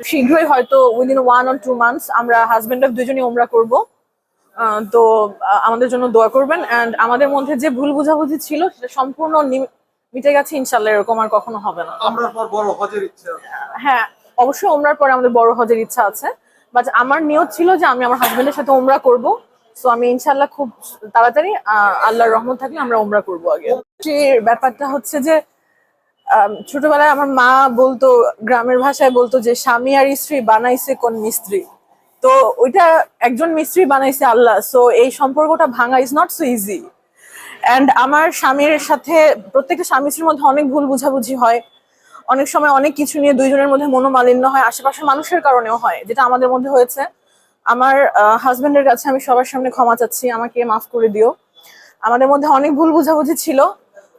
শীঘ্রই হয়তো within one or two months আমরা হাজব্যান্ড অফ দুজনই ওমরা করব। তো আমাদের জন্য দোয়া করবেন অ্যান্ড আমাদের মধ্যে যে ভুল বোঝাবুঝি ছিল সেটা সম্পূর্ণ মিটে গেছে ইনশাল্লাহ এরকম আর কখনো হবে না। বড় হজের ইচ্ছা হ্যাঁ অবশ্যই ওমরার পরে আমাদের বড় হজের ইচ্ছা আছে। বাট আমার নিয়ত ছিল যে আমি আমার হাজব্যান্ডের সাথে ওমরা করব। সো আমি ইনশাল্লাহ খুব তাড়াতাড়ি আল্লাহর রহমত থাকলে আমরা ওমরা করব আগে। ব্যাপারটা হচ্ছে যে ছোটবেলায় আমার মা বলতো, গ্রামের ভাষায় বলতো যে, স্বামী আর স্ত্রী বানাইছে কোন মিস্ত্রি? তো ওইটা একজন মিস্ত্রি বানাইছে আল্লাহ। সো এই সম্পর্কটা ভাঙা is not so easy and আমার স্বামীর সাথে, প্রত্যেকটা স্বামী স্ত্রীর মধ্যে অনেক ভুল বুঝাবুঝি হয়। অনেক সময় অনেক কিছু নিয়ে দুইজনের মধ্যে মনোমালিন্য হয়, আশেপাশের মানুষের কারণেও হয়, যেটা আমাদের মধ্যে হয়েছে। আমার হাজবেন্ডের কাছে আমি সবার সামনে ক্ষমা চাচ্ছি, আমাকে মাফ করে দিও। আমাদের মধ্যে অনেক ভুল বুঝাবুঝি ছিল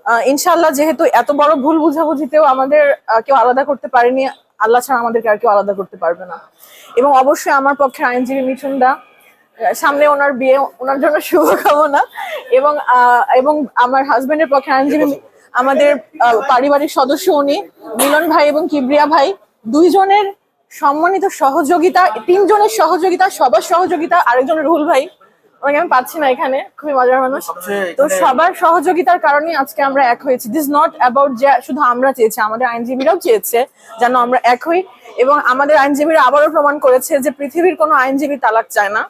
আহ, ইনশাআল্লাহ যেহেতু এত বড় ভুল বুঝাবুঝিতেও আমাদের কেউ আলাদা করতে পারেনি আল্লাহ ছাড়া আমাদেরকে আর কেউ আলাদা করতে পারবে না। এবং অবশ্যই আমার পক্ষে আইনজীবী মিঠুনদা আহ, সামনে ওনার বিয়ে ওনার জন্য শুভকামনা। এবং এবং আমার হাজবেন্ডের পক্ষে আইনজীবী আমাদের পারিবারিক সদস্য উনি মিলন ভাই এবং কিবরিয়া ভাই দুইজনের সম্মানিত সহযোগিতা তিনজনের সহযোগিতা সবার সহযোগিতা আরেকজন রুহুল ভাই। ওনাকে আমি পাচ্ছি না এখানে খুবই মজার মানুষ। তো সবার সহযোগিতার কারণে আজকে আমরা এক হয়েছি। দিস নট অ্যাবাউট যে শুধু আমরা চেয়েছি আমাদের আইনজীবীরাও চেয়েছে যেন আমরা এক হই এবং আমাদের আইনজীবীরা আবারও প্রমাণ করেছে যে পৃথিবীর কোনো আইনজীবী তালাক চায় না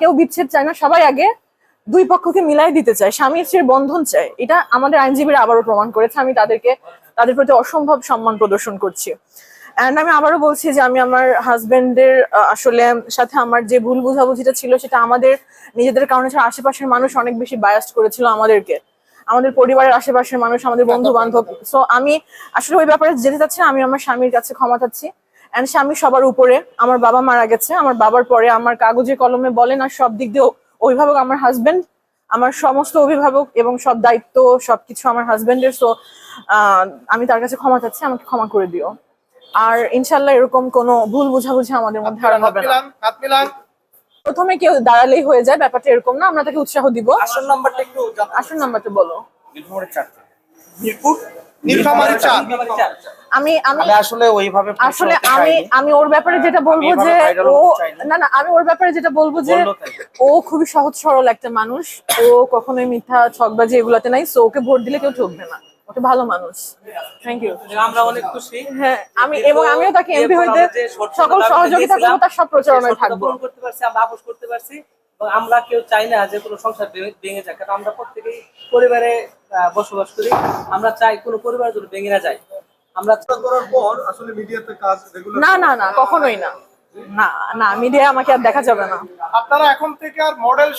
কেউ বিচ্ছেদ চায় না সবাই আগে দুই পক্ষকে মিলাই দিতে চায় স্বামী স্ত্রীর বন্ধন চায়। এটা আমাদের আইনজীবীরা আবারও প্রমাণ করেছে। আমি তাদেরকে তাদের প্রতি অসম্ভব সম্মান প্রদর্শন করছি। অ্যান্ড আমি আবারও বলছি যে আমি আমার হাজবেন্ডের আসলে সাথে আমার যে ভুল বুঝাবুঝিটা ছিল সেটা আমাদের নিজেদের কারণে ছাড়া আশেপাশের মানুষ অনেক বেশি বায়াস্ট করেছিল আমাদেরকে। আমাদের পরিবারের আশেপাশের মানুষ আমাদের বন্ধু বান্ধব সো আমি আসলে ওই ব্যাপারে যেতে চাচ্ছি আমি আমার স্বামীর কাছে ক্ষমা চাচ্ছি। অ্যান্ড স্বামী সবার উপরে আমার বাবা মারা গেছে আমার বাবার পরে আমার কাগজে কলমে বলেন আর সব দিক দিয়ে অভিভাবক আমার হাজবেন্ড আমার সমস্ত অভিভাবক এবং সব দায়িত্ব সবকিছু আমার হাজবেন্ডের সো আমি তার কাছে ক্ষমা চাচ্ছি আমাকে ক্ষমা করে দিও। আর ইনশাল্লাহ এরকম কোনো ভুল বোঝাবুঝি আমাদের মধ্যে আর হবে না। হাত মিলান প্রথমে কেউ দাঁড়ালেই হয়ে যায় ব্যাপারটা এরকম না আমরা তাকে উৎসাহ দিব। আসল নাম্বারটা একটু আসল নাম্বারটা বলো। মিরপুর? আমি আমি আসলে ওইভাবে আসলে আমি আমি ওর ব্যাপারে যেটা বলব যে ও না। না না আমি ওর ব্যাপারে যেটা বলব যে ও খুবই সহজ সরল একটা মানুষ। ও কখনোই মিথ্যা ছকবাজি এগুলাতে নাই সো ওকে ভোট দিলে কেউ ঠকবে না। ওকে ভালো মানুষ। থ্যাংক ইউ আমরা অনেক খুশি। হ্যাঁ আমি এবং আমিও তাকে এমপি হইতে সকল সহযোগিতা করব তার সব প্রচারণায় থাকব। করতে পারছি আমরা আপোষ করতে পারছি এবং আমরা কেউ চাই না যে কোনো সংসার ভেঙে- ভেঙে যাক। কারণ আমরা প্রত্যেকেই পরিবারে বসবাস করি। আমরা চাই কোনো পরিবার যেন ভেঙে না যায়। আমরা করার পর আসলে মিডিয়াতে কাজ রেগুলার না না না। কখনোই না। না না মিডিয়া আমাকে আর দেখা যাবে না। আপনারা এখন থেকে আর মডেল